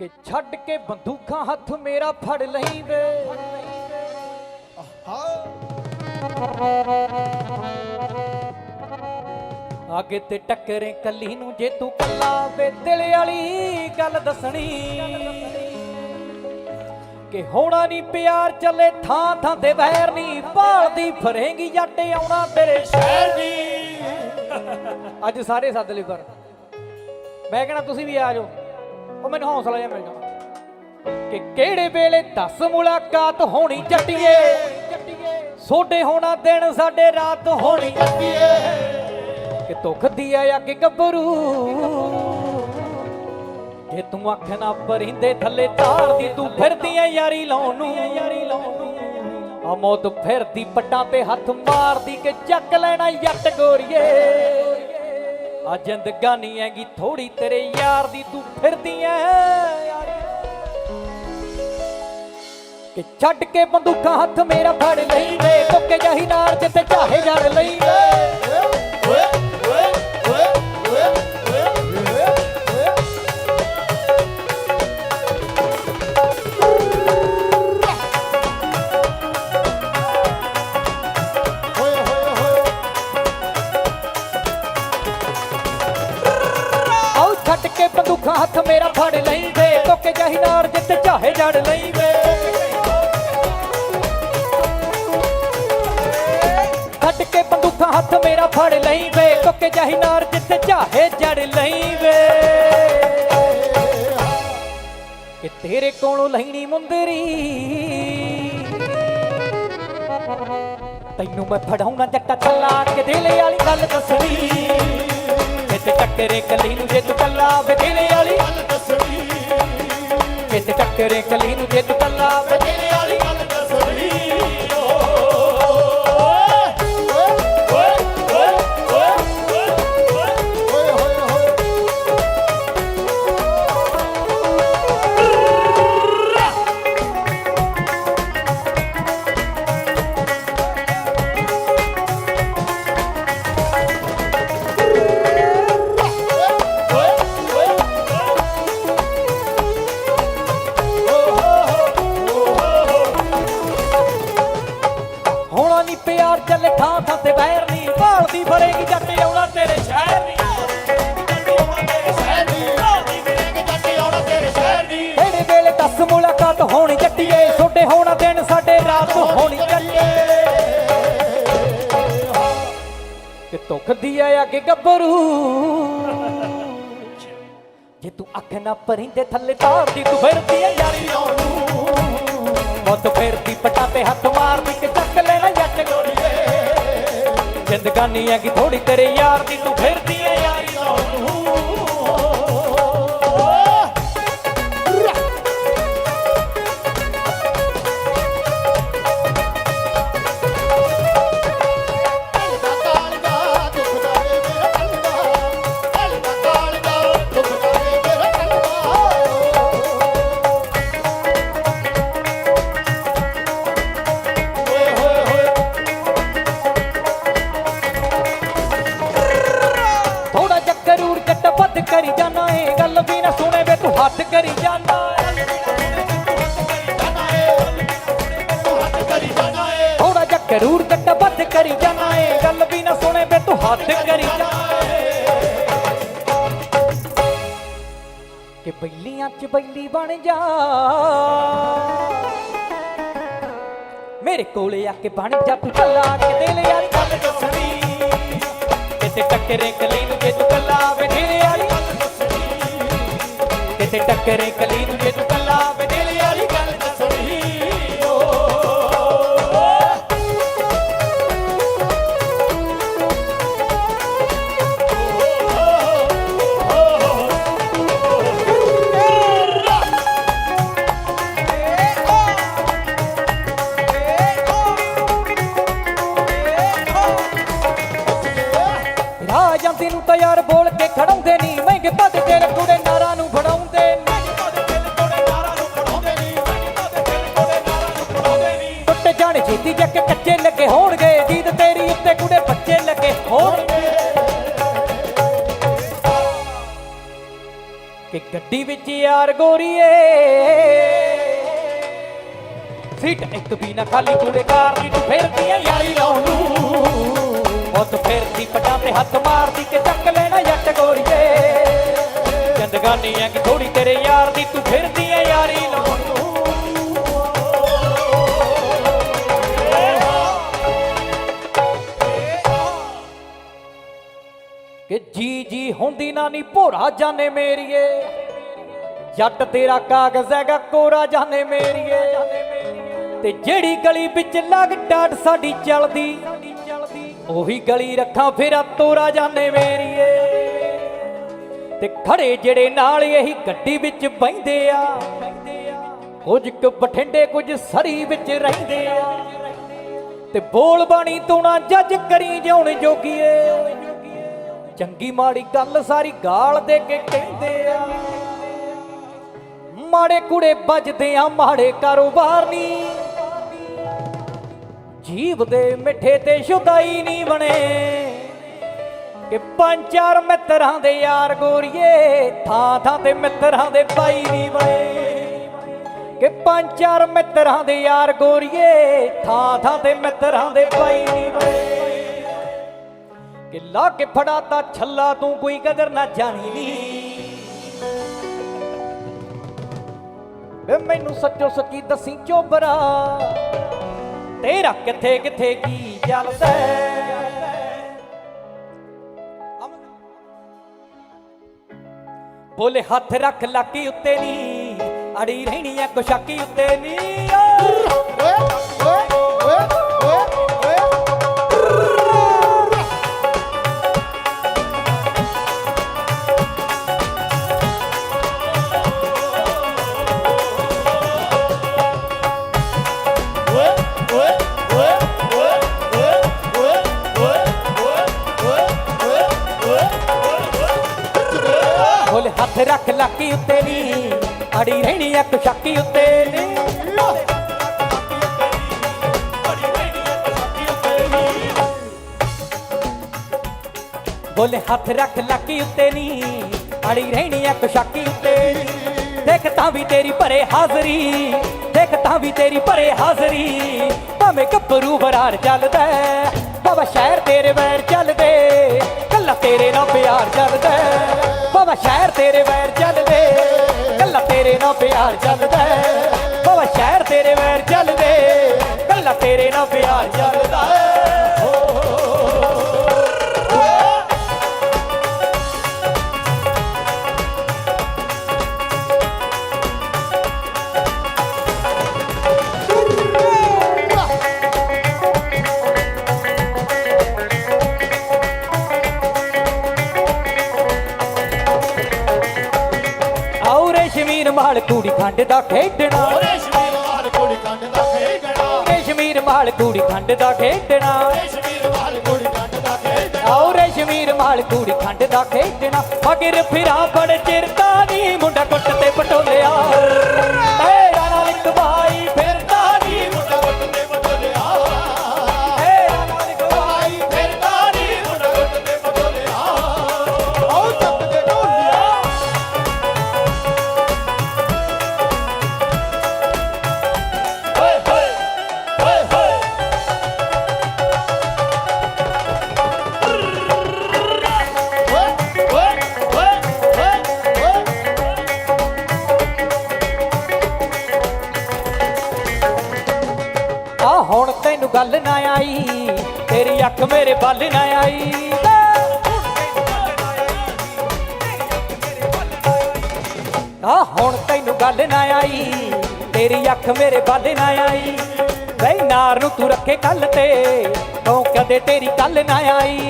ਕਿ ਛੱਡ ਕੇ ਬੰਦੂਕਾਂ ਹੱਥ ਮੇਰਾ ਫੜ ਲਈ ਵੇ ਅੱਗੇ ਤੇ ਟੱਕਰੇ ਕੱਲੀ ਨੂੰ ਜੇ ਤੂੰ ਕੱਲਾ ਵੇ ਦਿਲ ਵਾਲੀ ਗੱਲ ਦੱਸਣੀ। ਕਿ ਹੋਣਾ ਨਹੀਂ ਪਿਆਰ ਚੱਲੇ ਥਾਂ ਥਾਂ ਤੇ ਵੈਰ ਨਹੀਂ ਭਾਲਦੀ ਫਰੇਂਗੀ ਜੱਟ ਆਉਣਾ ਤੇਰੇ ਸ਼ਹਿਰ ਦੀ। ਅੱਜ ਸਾਰੇ ਸੱਦ ਲਈ ਪਰ ਮੈਂ ਕਹਿਣਾ ਤੁਸੀਂ ਵੀ ਆ ਜਾਓ। ਉਹ ਮੈਨੂੰ ਹੌਸਲਾ ਜਿਹਾ ਮਿਲ ਕਿ ਕਿਹੜੇ ਵੇਲੇ 10 ਮੁਲਾਕਾਤ ਹੋਣੀ ਜੱਟੀਏ? ਸੋਡੇ ਹੋਣਾ ਦਿਨ, ਸਾਡੇ ਰਾਤ ਹੋਣੀ ਜੱਟੀਏ। ਕਿ ਦੁੱਖ ਦੀ ਆ ਅੱਗੇ ਗੱਭਰੂ। ਜੇ ਤੂੰ ਅੱਖ ਨਾ ਪਰਿੰਦੇ ਥੱਲੇ ਤਾਰਦੀ, ਤੂੰ ਫਿਰਦੀ ਐ ਯਾਰੀ ਲਾਉਣ ਨੂੰ। ਯਾਰੀ ਲਾਉਣ ਨੂੰ ਆ ਫਿਰਦੀ, ਪੱਟਾਂ ਤੇ ਹੱਥ ਮਾਰਦੀ, ਕਿ ਚੱਕ ਲੈਣਾ ਜੱਟ ਗੋਰੀਏ। ਆ ਜ਼ਿੰਦਗਾਨੀ ਹੈਗੀ ਥੋੜੀ ਤੇਰੇ ਯਾਰ ਦੀ ਤੂੰ ਫਿਰਦੀ ਐ। ਕਿ ਛੱਡ ਕੇ ਬੰਦੂਕਾਂ ਹੱਥ ਮੇਰਾ ਫੜ ਲਈ ਵੇ ਟੁੱਕੇ ਜਾਹੀ ਨਾਲ ਜਿੱਥੇ ਚਾਹੇ ਜੜ ਲਈ ਵੇ ਆਉ ਕੇ ਬੰਦੂਕਾਂ ਹੱਥ ਮੇਰਾ ਫੜ ਲਈ ਵੇ ਟੁੱਕੇ ਜਾਹੀ ਨਾਲ ਚਾਹੇ ਜੜ ਲਈ ਵੇ ਕੇ ਬੰਦੂਕਾਂ ਹੱਥ ਮੇਰਾ ਫੜ ਲਈ ਵੇ ਟੁੱਕੇ ਜਾਹੀ ਨਾਲ ਚਾਹੇ ਜੜ ਲਈ ਕਿ ਤੇਰੇ ਕੋਲੋਂ ਲੈਣੀ ਮੁੰਦਰੀ। ਤੈਨੂੰ ਮੈਂ ਫੜਾਉਣਾ ਜੱਟਾ ਕੱਲਾ ਕੇ ਦਿਲ ਵਾਲੀ ਗੱਲ ਦੱਸਣੀ। ਕਿਤੇ ਟੱਕਰੇ ਕਲੀ ਨੂੰ ਜੇ ਤੂੰ ਕੱਲਾ ਦਿਲ ਵਾਲੀ। ਗੱਲ ਦੱਸਣੀ। ਕਿਤੇ ਟੱਕਰੇ ਕਲੀ ਨੂੰ ਜੇ ਤੂੰ ਕੱਲਾ ਵਾਲੀ। ਥੱਲੇ ਤੂੰ ਫਿਰਦੀ ਐ ਯਾਰੀ ਨੂੰ। ਮੌਤ ਫਿਰਦੀ ਪਟਾ ਤੇ ਹੱਥ ਮਾਰਦੀ ਕਿ ਚੱਕ ਲੈਣਾ ਜੱਟ ਗੋਰੀਏ ਜ਼ਿੰਦਗਾਨੀ ਹੈਗੀ ਥੋੜੀ ਤੇਰੇ ਯਾਰ ਦੀ ਤੂੰ ਫਿਰਦੀ ਐ ਹੱਥ ਕਰੀ ਜਾਣਾ ਥੋੜਾ ਚੱਕਰੂਰ ਜੱਟ ਬੱਦ ਕਰੀ ਜਾਣਾ ਏ। ਗੱਲ ਵੀ ਨਾ ਸੁਣੇ ਵੇ, ਤੂੰ ਹੱਥ ਕਰੀ ਜਾਣਾ ਏ ਕਿ ਬੈਲੀਆਂ ਚ ਬੈਲੀ ਬਣ ਜਾ। ਮੇਰੇ ਕੋਲੇ ਆ ਕੇ ਬਣ ਜਾ, ਤੂੰ ਚੱਲਾ ਕੇ ਦਿਲ ਯਾਰ ਗੱਲ ਦੱਸਣੀ ਕਿਤੇ ਟੱਕਰੇ ਕਲੀ ਨੂੰ ਜੇ ਤੂੰ ਕੱਲਾ ਬੈਠੇ ਵਾਲੀ ਕਿਤੇ ਟੱਕਰੇ ਕਲੀ ਨੂੰ ਜੇ ਤੂੰ ਕੱਲਾ ਬੈਠੇ ਵਾਲੀ ਗੱਲ ਦੱਸਣੀ ਓ। ਰਾਹ ਤਾਂ ਹੋਣਗੇ ਕਿ ਵਿੱਚ ਯਾਰ ਗੋਰੀਏ। ਸੀਟ ਇੱਕ ਵੀ ਨਾ ਖਾਲੀ ਕੂੜੇ ਕਾਰ ਦੀ ਤੂੰ ਫਿਰਦੀ ਐ ਯਾਰੀ ਲਾਉਣ ਨੂੰ। ਹੱਥ ਫੇਰਦੀ ਪਟਾਂ ਤੇ ਹੱਥ ਮਾਰਦੀ ਕਿ ਚੱਕ ਲੈਣਾ ਜੱਟ ਗੋਰੀਏ। ਚੰਦਗਾਨੀ ਐ ਕਿ ਥੋੜੀ ਤੇਰੇ ਯਾਰ ਦੀ ਤੂੰ ਫਿਰਦੀ ਐ ਯਾਰੀ ਲਾਉਣ ਨੂੰ। ਕਿ ਜੀ ਜੀ ਹੁੰਦੀ ਨਾ ਨੀ ਭੋਰਾ ਜਾਣੇ ਮੇਰੀਏ। ਜੱਟ ਤੇਰਾ ਕਾਗਜ਼ ਹੈਗਾ, ਕੋਰਾ ਜਾਣੇ ਮੇਰੀਏ। ਤੇ ਜਿਹੜੀ ਗਲੀ ਵਿੱਚ ਲੱਗ ਟਾਟ ਸਾਡੀ ਚੱਲਦੀ, ਉਹੀ ਗਲੀ ਰੱਖਾਂ ਫੇਰਾ ਤੋਰਾ ਜਾਣੇ ਮੇਰੀਏ। ਤੇ ਖੜੇ ਜਿਹੜੇ ਨਾਲ ਇਹੀ ਗੱਡੀ ਵਿੱਚ ਬੈੰਦੇ ਆ, ਕੁਝ ਕੁ ਬਠਿੰਡੇ, ਕੁਝ ਸਰੀ ਵਿੱਚ ਰਹਿੰਦੇ ਆ। ਤੇ ਬੋਲ ਬਾਣੀ ਤੂੰ ਨਾ ਜੱਜ ਕਰੀ ਜਿਉਣ ਜੋਗੀਏ। ਚੰਗੀ ਮਾੜੀ ਗੱਲ ਸਾਰੀ ਗਾਲ ਦੇ ਕੇ ਕਹਿੰਦੇ ਆ। ਮਾੜੇ ਕੁੜੇ ਵੱਜਦੇ ਆ, ਮਾੜੇ ਕਾਰੋਬਾਰ ਨਹੀਂ ਜੀਵ ਦੇ ਮਿੱਠੇ ਤੇ ਸ਼ੁਦਾਈ ਨਹੀਂ ਬਣੇ। ਕਿ ਪੰਜ ਚਾਰ ਮਿੱਤਰਾਂ ਦੇ ਯਾਰ ਗੋਰੀਏ, ਥਾਂ ਥਾਂ ਤੇ ਮਿੱਤਰਾਂ ਦੇ ਭਾਈ ਨਹੀਂ ਬਣੇ। ਕਿ ਪੰਜ ਚਾਰ ਮਿੱਤਰਾਂ ਦੇ ਯਾਰ ਗੋਰੀਏ, ਥਾਂ ਥਾਂ ਤੇ ਮਿੱਤਰਾਂ ਦੇ ਭਾਈ ਨਹੀਂ ਬਣੇ। ਕਿ ਲਾ ਕੇ ਫੜਾਤਾ ਛੱਲਾ, ਤੂੰ ਕੋਈ ਕਦਰ ਨਾ ਜਾਣੀ ਨੀ। ਵੇ ਮੈਨੂੰ ਸੱਚੋ ਸੱਚੀ ਦੱਸੀ ਚੋਬਰਾ। ਤੇਰਾ ਕਿੱਥੇ ਕਿੱਥੇ ਕੀ ਚੱਲਦਾ ਬੋਲੇ ਹੱਥ ਰੱਖ ਲਾਕੀ ਉੱਤੇ ਨੀ, ਅੜੀ ਰਹਿਣੀ ਐ ਕੁਸ਼ਾਕੀ ਉੱਤੇ ਨੀ। ਓ। ਅੜੀ ਰਹਿਣੀ ਉੱਤੇ ਨੀ। ਬੋਲੇ ਹੱਥ ਰੱਖ ਲੱਕੀ ਉੱਤੇ ਨੀ। ਅੜੀ ਰਹਿਣੀ ਐ ਕੁਸ਼ਾਕੀ ਉੱਤੇ ਨੀ। ਦੇਖ ਤਾਂ ਵੀ ਤੇਰੀ ਭਰੇ ਹਾਜ਼ਰੀ। ਦੇਖ ਤਾਂ ਵੀ ਤੇਰੀ ਭਰੇ ਹਾਜ਼ਰੀ। ਭਾਵੇਂ ਗੱਭਰੂ ਬਰਾਰ ਚੱਲਦਾ ਹੈ, ਬਾਬਾ ਸ਼ਹਿਰ ਤੇਰੇ ਵੈਰ ਚੱਲਦੇ। ਕੱਲਾ ਤੇਰੇ ਨਾਲ ਪਿਆਰ ਚੱਲਦਾ ਹੈ। ਬਾਬਾ ਸ਼ਹਿਰ ਤੇਰੇ ਵੈਰ ਚੱਲਦੇ। ਨਾਲ ਪਿਆਰ ਚੱਲਦਾ ਹੈ। ਬਾਬਾ ਸ਼ਹਿਰ ਤੇਰੇ ਵੈਰ ਚੱਲਦੇ ਕੱਲਾ ਤੇਰੇ ਨਾਲ ਪਿਆਰ ਚੱਲਦਾ ਕੂੜੀ ਖੰਡ ਦਾ ਖੇਡਣਾ। ਰੇਸ਼ਮੀ ਵਾਲ ਕੁੜੀ ਕੰਡ ਦਾ ਖੇਡਣਾ। ਰੇ ਸ਼ਮੀਰ ਮਾਲ ਕੂੜੀ ਖੰਡ ਦਾ ਖੇਡਣਾ। ਰੇਸ਼ਮੀ ਵਾਲ ਕੁੜੀ ਕੰਡ ਦਾ ਖੇਡਣਾ। ਆਉ ਰੇ ਸ਼ਮੀਰ ਮਾਲ ਕੂੜੀ ਖੰਡ ਦਾ ਖੇਡਣਾ। ਮਗਰ ਫਿਰਾਂ ਬੜ ਚਿਰਤਾ ਨੀ ਮੁੰਡਾ ਕੁੱਟ ਤੇ ਪਟੋਲਿਆ। ਬਈ ਨੂੰ ਤੂੰ ਰੱਖੇ ਕੱਲ ਤੇ। ਤੂੰ ਕਦੇ ਤੇਰੀ ਕੱਲ ਨਾ ਆਈ?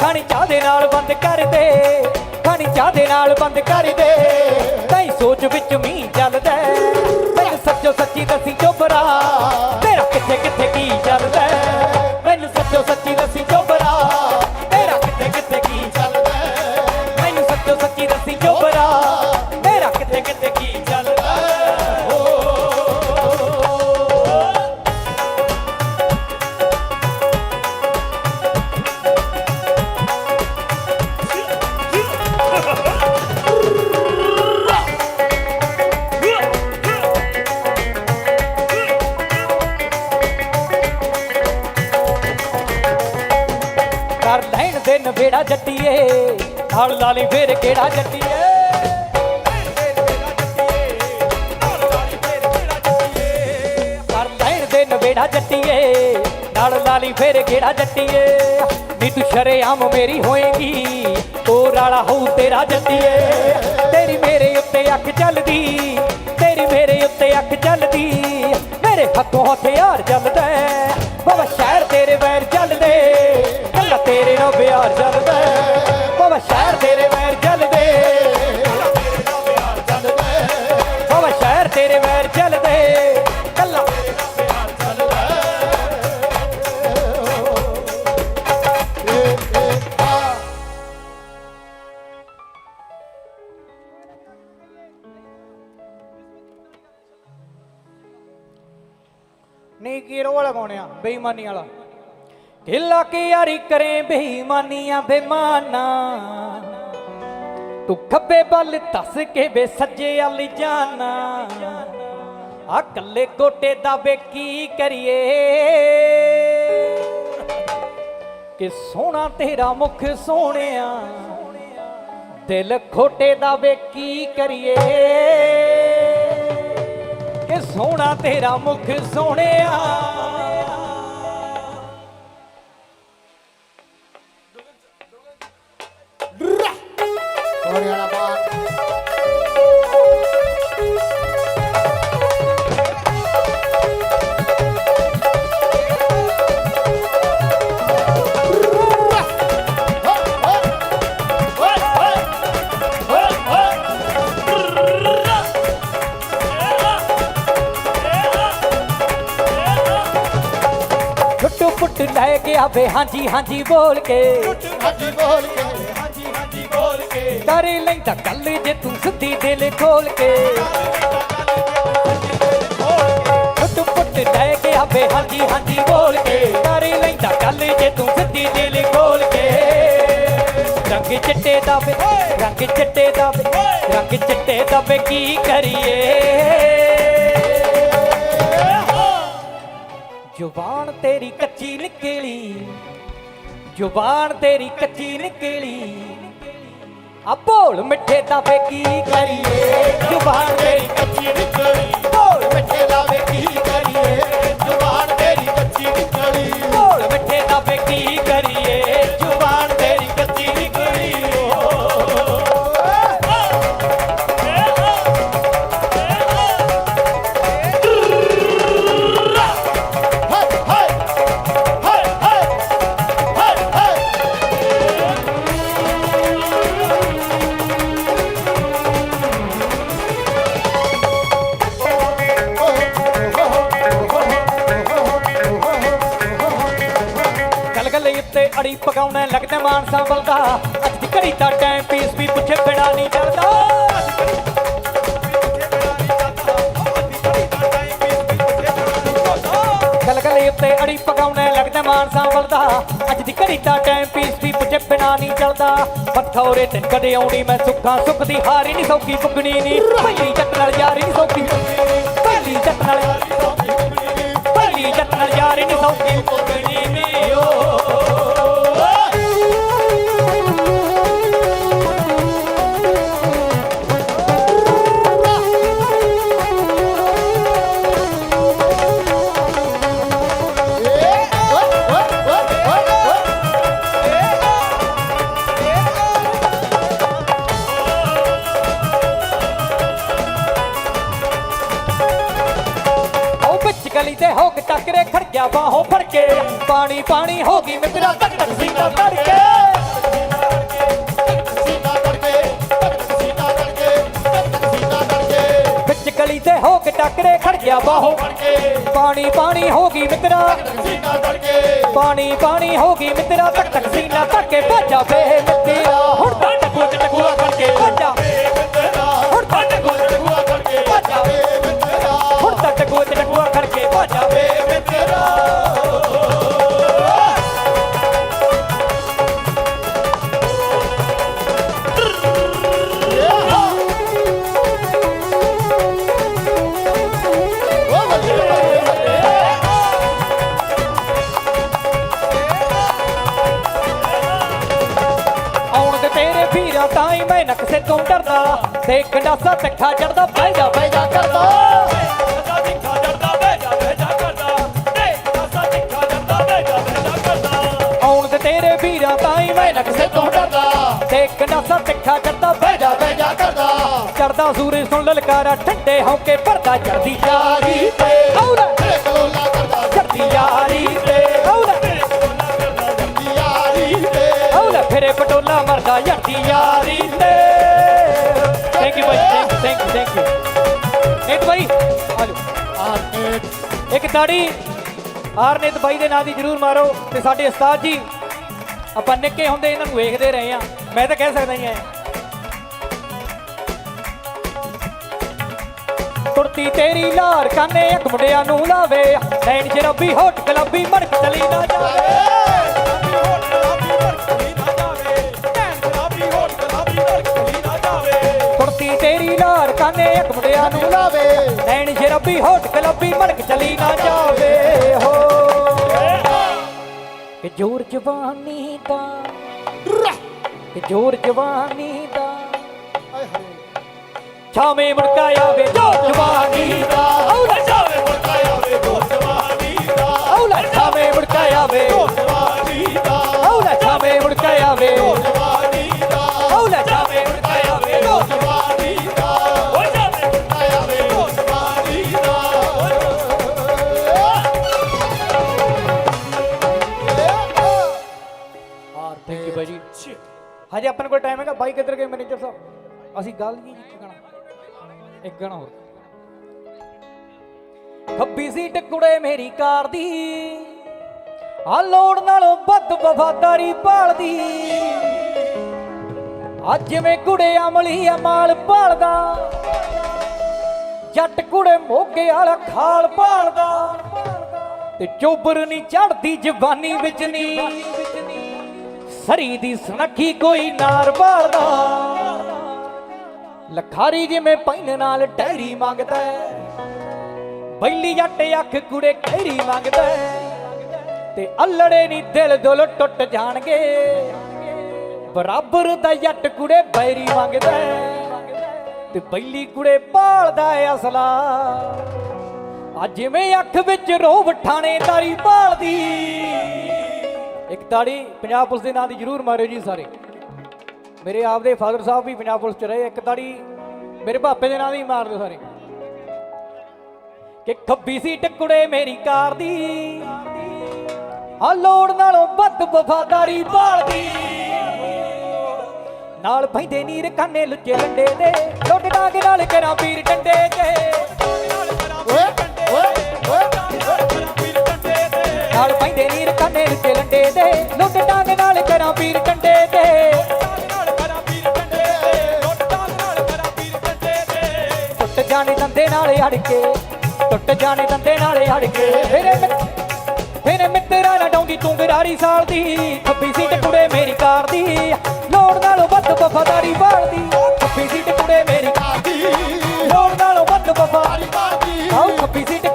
ਖਾਣੀ ਚਾਹ ਦੇ ਨਾਲ ਬੰਦ ਕਰ ਦੇ। ਖਾਣੀ ਚਾਹ ਦੇ ਨਾਲ ਬੰਦ ਕਰ ਦੇ। ਤੈਂ ਸੋਚ ਵਿੱਚ ਮੀਂਹ ਚੱਲਦਾ ਹੈ। ਸੱਚੋ ਸੱਚੀ ਦੱਸੀ ਚੋਬਰਾ ਤੇਰਾ ਕਿੱਥੇ ਕਿੱਥੇ ਕੀ ਕਰ ਲੈਣ ਦੇ ਨਵੇੜਾ ਜੱਟੀਏ। ਨਾਲ ਲਾਲੀ ਫੇਰ ਕਿਹੜਾ ਜੱਟੀਏ। ਕਰ ਲੈਣ ਦੇ ਨਵੇੜਾ ਜੱਟੀਏ। ਨਾਲ ਲਾਲੀ ਫੇਰ ਕਿਹੜਾ ਜੱਟੀਏ। ਨੀ ਤੂੰ ਸ਼ਰੇਆਮ ਮੇਰੀ ਹੋਏਗੀ। ਉਹ ਰਾਲਾ ਹੋਊ ਤੇਰਾ ਜੱਟੀਏ। ਤੇਰੀ ਮੇਰੇ ਉੱਤੇ ਅੱਖ ਚੱਲਦੀ। ਤੇਰੀ ਮੇਰੇ ਉੱਤੇ ਅੱਖ ਚੱਲਦੀ। ਮੇਰੇ ਹੱਥੋਂ ਹਥਿਆਰ ਚੱਲਦਾ ਬਾਬਾ ਸ਼ਹਿਰ ਤੇਰੇ ਵੈਰ ਚੱਲਦੇ। ਕੱਲਾ ਤੇਰੇ ਨਾਲ ਪਿਆਰ ਚੱਲਦਾ ਬਾਬਾ ਸ਼ਹਿਰ ਤੇਰੇ ਵੈਰ ਚੱਲਦੇ ਬਾਬਾ ਸ਼ਹਿਰ ਤੇਰੇ ਵੈਰ ਚੱਲਦੇ ਕੱਲਾ ਨਹੀਂ ਕੀ ਰੋਲ ਲਗਾਉਣਿਆ ਬੇਈਮਾਨੀ ਵਾਲਾ। ਢਿੱਲਾ ਕੀ ਯਾਰੀ ਕਰੇ ਬੇਈਮਾਨੀਆਂ, ਬੇਮਾਨਾ। ਤੂੰ ਖੱਬੇ ਵੱਲ ਦੱਸ ਕੇ ਵੇ ਸੱਜੇ ਵੱਲ ਜਾਣਾ ਆ ਕੱਲੇ ਗੋਟੇ ਦਾ ਵੇ ਕੀ ਕਰੀਏ? ਕਿ ਸੋਹਣਾ ਤੇਰਾ ਮੁਖ ਸੋਹਣਿਆ, ਦਿਲ ਖੋਟੇ ਦਾ ਵੇ ਕੀ ਕਰੀਏ? ਕਿ ਸੋਹਣਾ ਤੇਰਾ ਮੁਖ ਸੋਹਣਿਆ ਹੋਰੇ ਵਾਲਾ ਬਾਤ ਲੈ ਗਿਆ ਵੇ ਹਾਂਜੀ ਹਾਂਜੀ ਬੋਲ ਕੇ। ਹਾਂਜੀ ਬੋਲ ਕੇ। ਕਰ ਲੈਂਦਾ ਗੱਲ ਜੇ ਤੂੰ ਸਿੱਧੀ ਦਿਲ ਖੋਲ ਕੇ ਛੁੱਟੂ ਪੁੱਟ ਲੈ ਗਿਆ ਵੇ ਹਾਂਜੀ ਹਾਂਜੀ, ਬੋਲ ਕੇ। ਕਰ ਲੈਂਦਾ ਗੱਲ ਜੇ ਤੂੰ ਸਿੱਧੀ ਦਿਲ ਖੋਲ ਕੇ। ਰੰਗ ਚਿੱਟੇ ਦਾ ਵੇ, ਰੰਗ ਚਿੱਟੇ ਦਾ ਵੇ, ਰੰਗ ਚਿੱਟੇ ਦਾ ਵੇ, ਕੀ ਕਰੀਏ? ਜ਼ੁਬਾਨ ਤੇਰੀ ਕੱਚੀ ਨਿਕਲੀ, ਜ਼ੁਬਾਨ ਤੇਰੀ ਕੱਚੀ ਨਿਕਲੀ। ਆ ਬੋਲ ਮਿੱਠੇ ਦਾ ਵੇ ਕੀ ਕਰੀਏ? ਜ਼ੁਬਾਨ ਤੇਰੀ ਕੱਚੀ ਨਿਕਲੀ ਢੋਲ ਮਿੱਠੇ ਲਾਵੇ ਕੀ ਅੜੀ ਪਕਾਉਣਾ ਲੱਗਦਾ ਮਾਨਸਾ ਸੰਭਲਦਾ ਅੱਜ ਦੀ ਘੜੀ ਦਾ ਟਾਈਮ ਪੀਸ ਵੀ ਪੁੱਛੇ ਬਿਨਾ ਨਹੀਂ ਚੱਲਦਾ। ਉੱਤੇ ਅੜੀ ਪਕਾਉਣਾ ਲੱਗਦਾ ਮਾਨ ਸੰਭਲਦਾ ਅੱਜ ਦੀ ਘੜੀ ਦਾ ਟਾਈਮ ਪੀਸ ਵੀ ਪੁੱਛੇ ਬਿਨਾ ਨਹੀਂ ਚੱਲਦਾ। ਪੱਥੌਰੇ ਤੇ ਕਦੇ ਆਉਣੀ ਮੈਂ ਸੁੱਖਾਂ ਸੁੱਖ ਦੀ ਹਾਰੀ ਨਹੀਂ ਸੌਕੀ ਪੁੱਗਣੀ ਨਹੀਂ ਪਹਿਲੀ ਜੱਟ ਨਾਲ ਯਾਰੀ ਨਹੀਂ ਸੌਕੀ ਪਹਿਲੀ ਜੱਟ ਨਾਲ ਪਹਿਲੀ ਜੱਟ ਨਾਲ ਯਾਰੀ ਨਹੀਂ ਸੌਕੀ ਪੁੱਗਣੀ ਪਾਣੀ ਹੋ ਗਈ ਮਿੱਤਰਾ ਤੱਕ ਤੱਕ ਸੀਨਾ ਕਰਕੇ। ਵਿੱਚ ਗਲੀ ਤੇ ਹੋ ਕੇ ਟੱਕਰੇ ਖੜ ਗਿਆ ਬਾਹੋ। ਪਾਣੀ ਪਾਣੀ ਹੋ ਗਈ ਮਿੱਤਰਾ ਪਾਣੀ ਪਾਣੀ ਹੋ ਗਈ ਮਿੱਤਰਾ ਤੱਕ ਤੱਕ ਸੀਨਾ ਤੱਕ ਕੇ ਭੱਜਾ ਮਿੱਤਰਾ ਹੁਣ ਤੇ ਗੰਡਾਸਾ ਤਿੱਖਾ ਚੜਦਾ ਬਹਿ ਜਾ ਬਹਿ ਜਾ ਕਰਦਾ। ਦਿਖਾ ਕਰਦਾ। ਦਿਖਾ ਕਰਦਾ। ਆਉਣ ਤੇ ਤੇਰੇ ਵੀਰਾਂ ਤਾਈ ਮੈਂ ਨਕਸੇ ਤੋਂ ਡਰਦਾ ਤੇ ਗੰਡਾਸਾ ਤਿੱਖਾ ਚੜਦਾ ਬਹਿ ਜਾ ਬਹਿ ਜਾ ਕਰਦਾ। ਚੜਦਾ ਸੂਰਜ ਸੁਣ ਲਲਕਾਰਾ ਠੰਡੇ ਹੌਕੇ ਭਰਦਾ ਚੜਦੀ ਯਾਰੀ ਤੇ। ਹੌਲਾ ਏ ਕੋਲਾ ਕਰਦਾ ਚੜਦੀ ਯਾਰੀ ਤੇ। ਹੌਲਾ ਯਾਰੀ ਤੇ। ਹੌਲਾ ਫਿਰੇ ਪਟੋਲਾ ਮਰਦਾ ਚੜਦੀ ਯਾਰੀ ਤੇ। ਇੱਕ ਤਾੜੀ ਆਰਨਿਤ ਬਾਈ ਦੇ ਨਾਂ ਦੀ ਜਰੂਰ ਮਾਰੋ ਤੇ ਸਾਡੇ ਉਸਤਾਦ ਜੀ, ਆਪਾਂ ਨਿੱਕੇ ਹੁੰਦੇ ਇਹਨਾਂ ਨੂੰ ਵੇਖਦੇ ਰਹੇ ਆ ਮੈਂ ਤਾਂ ਕਹਿ ਸਕਦਾ ਹੀ ਆ ਕੁੜਤੀ ਤੇਰੀ ਲਾਰ ਕਾਨੇ ਇੱਕ ਮੁੰਡਿਆਂ ਨੂੰ ਲਾਵੇ, ਲੈਣ ਸ਼ਰਾਬੀ ਹੋਟ ਗਲਾਬੀ ਮੜਕ ਚਲੀ ਨਾ ਜਾਵੇ। ਕੁੜਤੀ ਤੇਰੀ ਲਾਰ ਕਾਨੇ ਇੱਕ ਨੂੰ ਲਾਵੇ। ਸ਼ਰਾਬੀ ਮੜਕ ਚਲੀ ਨਾ ਜਾਵੇ। ਹੋ। ਕਿ ਜੋਰ ਜਵਾਨੀ ਦਾ। ਕਿ ਜੋਰ ਜਵਾਨੀ ਦਾ। ਛਾਵੇਂ ਮੁੜਕਾਇਆ ਵੇ ਜੋ ਜਵਾਨੀ ਦਾ। ਹਜੇ ਆਪਣੇ ਕੋਲ ਟਾਈਮ ਹੈਗਾ, ਬਾਈ ਕਿੱਧਰ ਗਏ ਮੈਨੇਜਰ ਸਾਹਿਬ? ਅਸੀਂ ਗੱਲ ਕੀ ਇੱਕ ਗਾਣਾ ਇੱਕ ਗਾਣਾ ਹੋਰ। ਖੱਬੀ ਸੀਟ ਕੁੜੇ ਮੇਰੀ ਕਾਰ ਦੀ, ਆ ਲੋੜ ਨਾਲੋਂ ਵੱਧ ਵਫਾਦਾਰੀ ਭਾਲਦੀ। ਅੱਜ ਜਿਵੇਂ ਕੁੜੇ ਅਮਲੀ ਅਮਾਲ ਭਾਲਦਾ। ਜੱਟ ਕੁੜੇ ਮੋਗੇ ਵਾਲਾ ਖਾਲ ਭਾਲਦਾ। ਤੇ ਚੋਬਰ ਨਹੀਂ ਚੜਦੀ ਜਵਾਨੀ ਵਿੱਚ ਨਹੀਂ ਸਰੀ ਦੀ ਸੁਨੱਖੀ ਕੋਈ ਨਾਰ ਭਾਲਦਾ ਲਖਾਰੀ ਜਿਵੇਂ ਪੈਨ ਨਾਲ ਟਹਿਰੀ ਮੰਗਦਾ ਬੈਲੀ ਜੱਟ ਅੱਖ ਕੁੜੇ ਖੈਰੀ ਮੰਗਦਾ ਤੇ ਅਲੜੇ ਨਹੀਂ ਦਿਲ ਦੁਲ ਟੁੱਟ ਜਾਣਗੇ। ਬਰਾਬਰ ਦਾ ਜੱਟ ਕੁੜੇ ਬੈਰੀ ਮੰਗਦਾ ਤੇ ਬੈਲੀ ਕੁੜੇ ਪਾਲਦਾ ਏ ਅਸਲਾ। ਅੱਜ ਜਿਵੇਂ ਅੱਖ ਵਿੱਚ ਰੋਬ ਠਾਣੇਦਾਰੀ ਪਾਲਦੀ ਇੱਕ ਤਾੜੀ ਪੰਜਾਬ ਪੁਲਿਸ ਦੇ ਨਾਂ ਦੀ ਜ਼ਰੂਰ ਮਾਰਿਓ ਜੀ ਸਾਰੇ। ਮੇਰੇ ਆਪ ਦੇ ਫਾਦਰ ਸਾਹਿਬ ਵੀ ਪੰਜਾਬ ਪੁਲਿਸ ਚ ਰਹੇ ਇੱਕ ਤਾੜੀ ਮੇਰੇ ਭਾਪੇ ਦੇ ਨਾਂ ਦੀ ਮਾਰ ਦਿਓ ਸਾਰੇ। ਕਿ ਖੱਬੀ ਸੀ ਟਕੜੇ ਮੇਰੀ ਕਾਰ ਦੀ, ਆ ਲੋੜ ਨਾਲੋਂ ਵੱਧ ਵਫਾਦਾਰੀ ਭਾਲਦੀ। ਨਾਲ ਪੈਂਦੇ ਨੀਰ ਕਾਨੇ ਲੁੱਚੇ ਲੰਡੇ ਦੇ ਲੁੱਟ ਡਾਂਗ ਨਾਲ ਕਰਾਂ ਪੀਰ ਡੰਡੇ ਤੇ। ਓਏ ਓਏ ਓਏ ਨਾਲ ਪੈਂਦੇ ਨੀਰ ਕਾਨੇ ਲੁੱਚੇ ਲੰਡੇ ਦੇ ਲੁੱਟ ਡਾਂਗ ਨਾਲ ਕਰਾਂ ਪੀਰ ਡੰਡੇ ਤੇ। ਟੁੱਟ ਜਾਣੇ ਦੰਦੇ ਨਾਲ ਅੜ ਕੇ ਟੁੱਟ ਜਾਣੇ ਦੰਦੇ ਨਾਲ ਅੜ ਕੇ ਮੇਰੇ ਮੇਰੇ ਮਿੱਤਰਾਂ ਨਾਲ ਡਾਉਂਦੀ ਤੂੰ ਗਰਾਰੀ ਸਾਲ ਦੀ। ਖੱਬੀ ਸੀਟ ਕੁੜੇ ਮੇਰੀ ਕਾਰ ਦੀ। ਲੋੜ ਨਾਲੋਂ ਵੱਧ ਵਫਾਦਾਰੀ ਭਾਲਦੀ ਖੱਬੀ ਸੀਟ ਕੁੜੇ ਮੇਰੀ ਕਾਰ ਦੀ। ਲੋੜ ਨਾਲੋਂ ਵੱਧ ਵਫਾਦਾਰੀ ਆਓ ਖੱਬੀ ਸੀਟ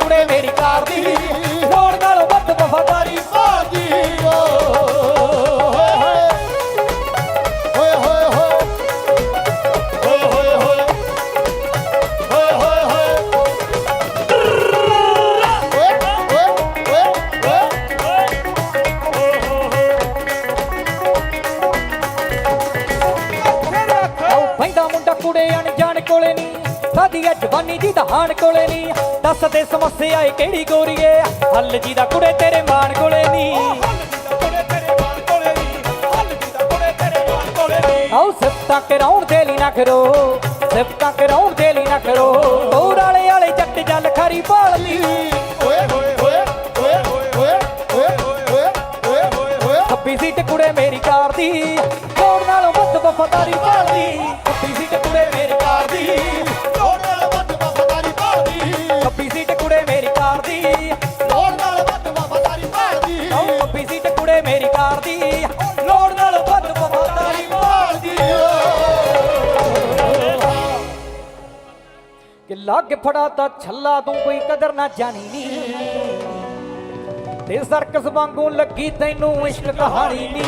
ਦੇ ਸਮੱਸਿਆ ਏ ਕਿਹੜੀ ਗੋਰੀਏ ਹੱਲ ਜੀ ਦਾ ਕੁੜੇ ਤੇਰੇ ਮਾਣ ਕੋਲੇ ਨਹੀਂ ਆਓ ਸਿਫਤਾਂ ਕਰਾਉਣ ਦੇ ਲਈ ਨਾ ਕਰੋ ਸਿਫਤਾਂ ਕਰਾਉਣ ਦੇ ਲਈ ਨਾ ਕਰੋ ਹੋਰ ਵਾਲੇ ਵਾਲੇ ਜੱਟ ਜਲ ਖਰੀ ਭਾਲਦੀ ਖੱਬੀ ਸੀਟ ਕੁੜੇ ਮੇਰੀ ਕਾਰ ਦੀ ਲੋੜ ਨਾਲੋਂ ਵੱਧ ਵਫਾਦਾਰੀ ਭਾਲਦੀ। ਲੱਗ ਫੜਾ ਤਾਂ ਛੱਲਾ ਤੂੰ ਕੋਈ ਕਦਰ ਨਾ ਜਾਣੀ ਨੀ। ਤੇ ਸਰਕਸ ਵਾਂਗੂ ਲੱਗੀ ਤੈਨੂੰ ਇਸ਼ਕ ਕਹਾਣੀ ਨੀ।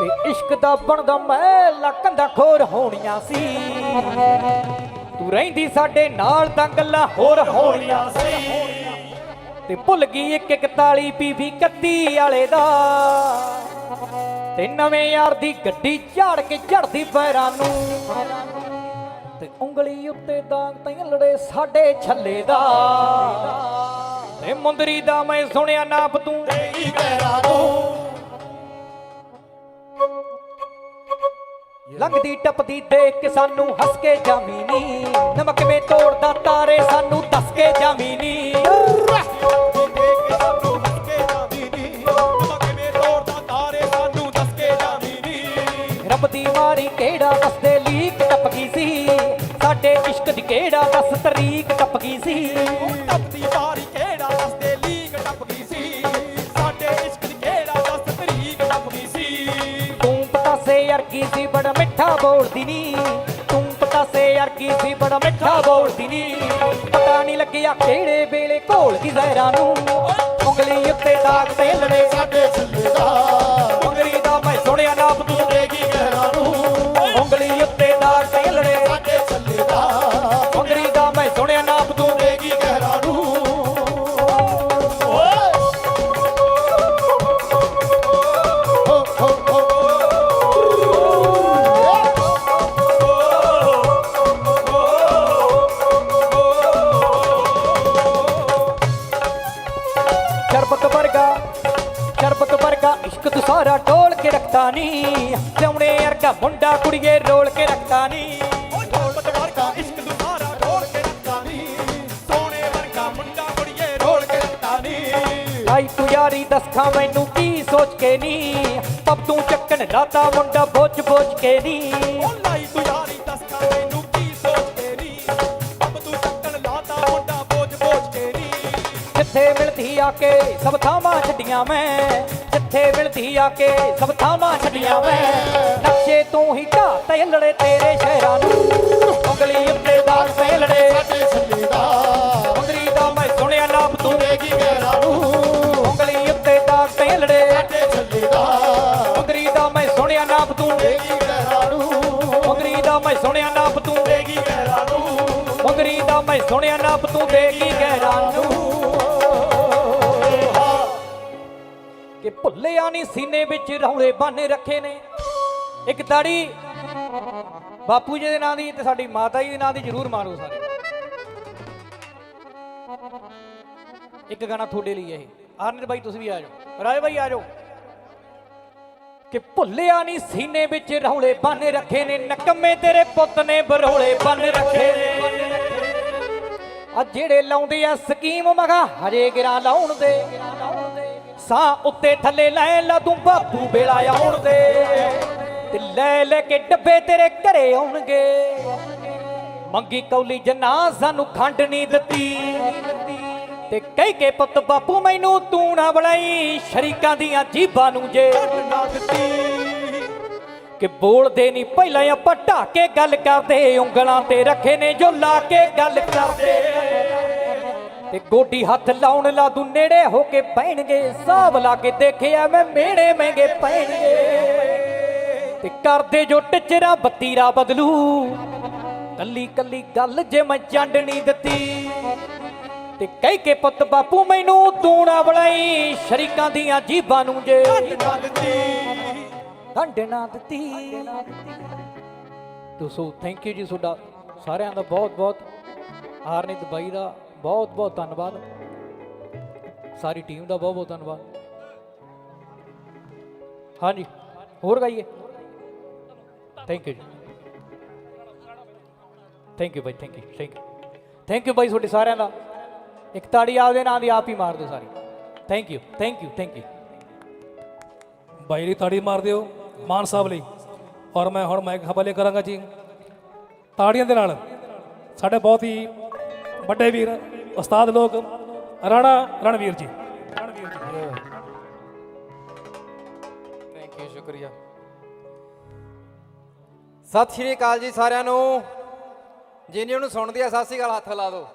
ਤੇ ਇਸ਼ਕ ਦਾ ਬਣਦਾ ਮਹਿਲਾ ਕੰਦਾ ਖੋਰ ਹੋਣੀਆਂ ਸੀ। ਤੂੰ ਰਹਿੰਦੀ ਸਾਡੇ ਨਾਲ ਤਾਂ ਗੱਲਾਂ ਹੋਰ ਹੋਣੀਆਂ ਸੀ। ਤੇ ਭੁੱਲ ਗਈ ਇੱਕ ਇੱਕ ਤਾਲੀ ਪੀਵੀ ਕੱਤੀ ਵਾਲੇ ਦਾ। ਤੇ ਨਵੇਂ ਯਾਰ ਦੀ ਗੱਡੀ ਝਾੜ ਕੇ ਝੜਦੀ ਪੈਰਾਂ ਨੂੰ। ਤੇ ਉਂਗਲੀ ਉੱਤੇ ਦਾਗ ਤੈਂ ਲੜੇ ਸਾਡੇ ਛੱਲੇ ਦਾ। ਤੇ ਮੁੰਦਰੀ ਦਾ ਮੈਂ ਸੁਣਿਆ ਨਾਪ ਤੂੰ ਕੀ ਕਹਿਣਾ ਤੂੰ। ਲੰਘਦੀ ਟੱਪਦੀ ਦੇਖ ਕੇ ਸਾਨੂੰ ਹੱਸ ਕੇ ਜਾਮੀਨੀ ਨਮਕ ਵੇ ਤੋੜਦਾ ਤਾਰੇ ਸਾਨੂੰ ਦੱਸ ਕੇ ਜਾਮੀਨੀ ਦੇਖ ਕੇ ਸਾਨੂੰ ਕਿਹੜਾ ਕੇ ਕਿਹੜਾ ਦੱਸ ਤਰੀਕ ਟੱਪ ਗਈ ਸੀ ਟੱਪਦੀ ਬਾਰੀ ਕਿਹੜਾ ਦੱਸਦੇ ਲੀਕ ਟੱਪ ਗਈ ਸੀ? ਸਾਡੇ ਇਸ਼ਕ ਦੀ ਕਿਹੜਾ ਦੱਸ ਤਰੀਕ ਟੱਪ ਗਈ ਸੀ? ਤੂੰ ਪਤਾਸੇ ਅਰਗੀ ਸੀ ਬੜਾ ਮਿੱਠਾ ਬੋਲਦੀ ਨੀ। ਤੂੰ ਪਤਾਸੇ ਅਰਗੀ ਸੀ ਬੜਾ ਮਿੱਠਾ ਬੋਲਦੀ ਨੀ। ਪਤਾ ਨਹੀਂ ਲੱਗਿਆ ਕਿਹੜੇ ਵੇਲੇ ਘੋਲ ਗਈ ਜ਼ਹਿਰਾਂ ਨੂੰ। ਉਂਗਲੀ ਉੱਤੇ ਦਾਗ ਤੇ ਲੜੇ ਸਾਡੇ ਛੱਲੇ ਦਾ ਦਾ ਰੱਖਦਾ ਨੀ ਸਿਉਣੇ ਵਰਗਾ ਮੁੰਡਾ ਕੁੜੀਏ ਰੋਲ ਕੇ ਰੱਖਦਾ ਨੀ ਓਏ ਢੋਲਕ ਵਰਗਾ ਇਸ਼ਕ ਤੂੰ ਸਾਰਾ ਢੋਲ ਕੇ ਰੱਖਦਾ ਨੀ ਸੋਹਣੇ ਵਰਗਾ ਮੁੰਡਾ ਕੁੜੀਏ ਰੋਲ ਕੇ ਰੱਖਦਾ ਨੀ ਆਈ ਤੂੰ ਯਾਰੀ ਦੱਸਖਾਂ ਮੈਨੂੰ ਕੀ ਸੋਚ ਕੇ ਨੀ। ਪੱਬ ਤੂੰ ਚੱਕਣ ਰਾਤਾ ਮੁੰਡਾ ਬੋਝ ਬੋਝ ਕੇ ਨੀ। ਓ ਲਾਈ ਤੂੰ ਯਾਰੀ ਦੱਸਦਾ ਮੈਨੂੰ ਕੀ ਸੋਚ ਕੇ ਨੀ। ਅੱਬ ਤੂੰ ਚੱਕਣ ਲਾਤਾ ਮੁੰਡਾ ਬੋਝ ਬੋਝ ਕੇ ਨੀ। ਜਿੱਥੇ ਮਿਲਦੀ ਆ ਕੇ ਸਭ ਥਾਵਾਂ ਛੱਡੀਆਂ ਮੈਂ। ਜਿੱਥੇ ਮਿਲਦੀ ਆ ਕੇ, ਸਭ ਥਾਵਾਂ ਛੱਡੀਆਂ ਮੈਂ ਨਕਸ਼ੇ ਤੂੰ ਹੀ ਢਾਹ ਤੇ ਤੇਰੇ ਸ਼ਹਿਰਾਂ ਨੂੰ। ਉਂਗਲੀ ਉੱਤੇ ਦਾਗ ਤੇ ਸਾਡੇ ਛੱਲੇ ਦਾ ਉਂਗਲੀ ਦਾ ਮੈਂ ਸੁਣਿਆ ਨਾਪ ਤੂੰ ਦੇਗੀ ਕਹਿਣਾ ਨੂੰ। ਉਂਗਲੀ ਉੱਤੇ ਦਾਗ ਤੇ ਸਾਡੇ ਛੱਲੇ ਦਾ ਉਂਗਲੀ ਦਾ ਮੈਂ ਸੁਣਿਆ ਨਾਪ ਤੂੰ ਦੇਗੀ ਕਹਿਣਾ ਨੂੰ। ਉਂਗਲੀ ਦਾ ਮੈਂ ਸੁਣਿਆ ਨਾਪ ਤੂੰ ਦੇਗੀ ਕਹਿਣਾ ਨੂੰ। ਉਂਗਲੀ ਦਾ ਮੈਂ ਸੁਣਿਆ ਨਾਪ ਤੂੰ ਦੇਗੀ ਗਹਿਰਾ ਨੂੰ। ਕਿ ਭੁੱਲਿਆ ਨਹੀਂ ਸੀਨੇ ਵਿੱਚ ਰੌਲੇ ਬੰਨ ਰੱਖੇ ਨੇ। ਇੱਕ ਤਾੜੀ ਬਾਪੂ ਜੀ ਦੇ ਨਾਂ ਦੀ ਤੇ ਸਾਡੀ ਮਾਤਾ ਜੀ ਦੇ ਨਾਂ ਦੀ ਜ਼ਰੂਰ ਮਾਰੋ ਸਾਰੇ। ਇੱਕ ਗਾਣਾ ਤੁਹਾਡੇ ਲਈ ਇਹ। ਆਰਨਰ ਬਾਈ, ਤੁਸੀਂ ਵੀ ਆ ਜਾਓ। ਰਾਏ ਬਾਈ, ਆ ਜਾਓ। ਕਿ ਭੁੱਲਿਆ ਨਹੀਂ ਸੀਨੇ ਵਿੱਚ ਰੌਲੇ ਬੰਨ ਰੱਖੇ ਨੇ। ਨਕਮੇ ਤੇਰੇ ਪੁੱਤ ਨੇ ਬਰੋਲੇ ਬੰਨ ਰੱਖੇ ਨੇ। ਆ ਜਿਹੜੇ ਲਾਉਂਦੇ ਆ ਸਕੀਮ ਮਗਾ ਹਜੇ ਗਿਰਾ ਲਾਉਣ ਦੇ। ਸਾਹ ਉੱਤੇ ਥੱਲੇ ਲੈ ਲਾ ਤੂੰ ਬਾਪੂ ਵੇਲਾ ਆਉਣ ਦੇ ਤੇ ਲੈ ਲੈ ਕੇ ਡੱਬੇ ਤੇਰੇ ਘਰੇ ਆਉਣਗੇ। ਮੰਗੀ ਕੌਲੀ ਜਨਾ ਸਾਨੂੰ ਖੰਡ ਨਹੀਂ ਦਿੱਤੀ। ਤੇ ਕਹਿ ਕੇ ਪੁੱਤ ਬਾਪੂ ਮੈਨੂੰ ਤੂੰ ਨਾ ਬੁਲਾਈ, ਸ਼ਰੀਕਾਂ ਦੀਆਂ ਜੀਬਾਂ ਨੂੰ ਜੇ ਲੱਗਦੀ ਕਿ ਬੋਲਦੇ ਨਹੀਂ ਪਹਿਲਾਂ ਆਪਾਂ ਢਾ ਕੇ ਗੱਲ ਕਰਦੇ, ਉਂਗਲਾਂ ਤੇ ਰੱਖੇ ਨੇ ਜੋ ਲਾ ਕੇ ਗੱਲ ਕਰਦੇ। ਤੇ ਗੋਡੀ ਹੱਥ ਲਾਉਣ ਲਾ ਦੂ ਨੇੜੇ ਹੋ ਕੇ ਪੈਣਗੇ ਸਾਬ ਲਾ ਕੇ ਦੇਖਿਆ ਮੈਂ ਮੇੜੇ ਮਹਿੰਗੇ ਪੈਣਗੇ। ਤੇ ਕਰਦੇ ਜੋ ਟਿਚਰਾ ਬੱਤੀਰਾ ਬਦਲੂ। ਕੱਲੀ ਕੱਲੀ ਗੱਲ ਜੇ ਮੈਂ ਚੰਡ ਦਿੱਤੀ। ਤੇ ਕਹਿ ਕੇ ਪੁੱਤ ਬਾਪੂ ਮੈਨੂੰ ਤੂੰ ਨਾ ਬੁਲਾਈ ਸ਼ਰੀਕਾਂ ਦੀਆਂ ਜੀਬਾਂ ਨੂੰ ਜੇ ਲੱਗਦੀ ਦਿੱਤੀ। ਦੋਸਤੋ ਥੈਂਕ ਯੂ ਜੀ ਤੁਹਾਡਾ, ਸਾਰਿਆਂ ਦਾ ਬਹੁਤ ਬਹੁਤ ਹਾਰਨਿਤ ਬਾਈ ਦਾ। ਬਹੁਤ ਬਹੁਤ ਧੰਨਵਾਦ। ਸਾਰੀ ਟੀਮ ਦਾ ਬਹੁਤ ਬਹੁਤ ਧੰਨਵਾਦ। ਹਾਂਜੀ, ਹੋਰ ਗਾਈਏ। ਥੈਂਕ ਯੂ ਜੀ। Thank you by thank you thank you thank you ਬਾਈ ਤੁਹਾਡੇ ਸਾਰਿਆਂ ਦਾ। ਇੱਕ ਤਾੜੀ ਆਪਦੇ ਨਾਂ ਦੀ ਆਪ ਹੀ ਮਾਰ ਦਿਓ ਸਾਰੀ। Thank you thank you thank you ਬਾਈ ਲਈ ਤਾੜੀ ਮਾਰ ਦਿਓ, ਮਾਨ ਸਾਹਿਬ ਲਈ। ਔਰ ਮੈਂ ਹੁਣ ਮਾਈਕ ਹਵਾਲੇ ਕਰਾਂਗਾ ਜੀ। ਤਾੜੀਆਂ ਦੇ ਨਾਲ, ਸਾਡੇ ਬਹੁਤ ਹੀ ਵੱਡੇ ਵੀਰ ਉਸਤਾਦ ਲੋਕ, ਰਾਣਾ ਰਣਵੀਰ ਜੀ। ਰਣਵੀਰ ਜੀ ਥੈਂਕ ਯੂ ਸ਼ੁਕਰੀਆ। ਸਤਿ ਸ਼੍ਰੀ ਅਕਾਲ ਜੀ ਸਾਰਿਆਂ ਨੂੰ। ਜਿੰਨੇ ਨੂੰ ਸੁਣਦੀ ਆ, ਸਤਿ ਸ਼੍ਰੀ ਅਕਾਲ ਹੱਥ ਲਾ ਦਿਓ।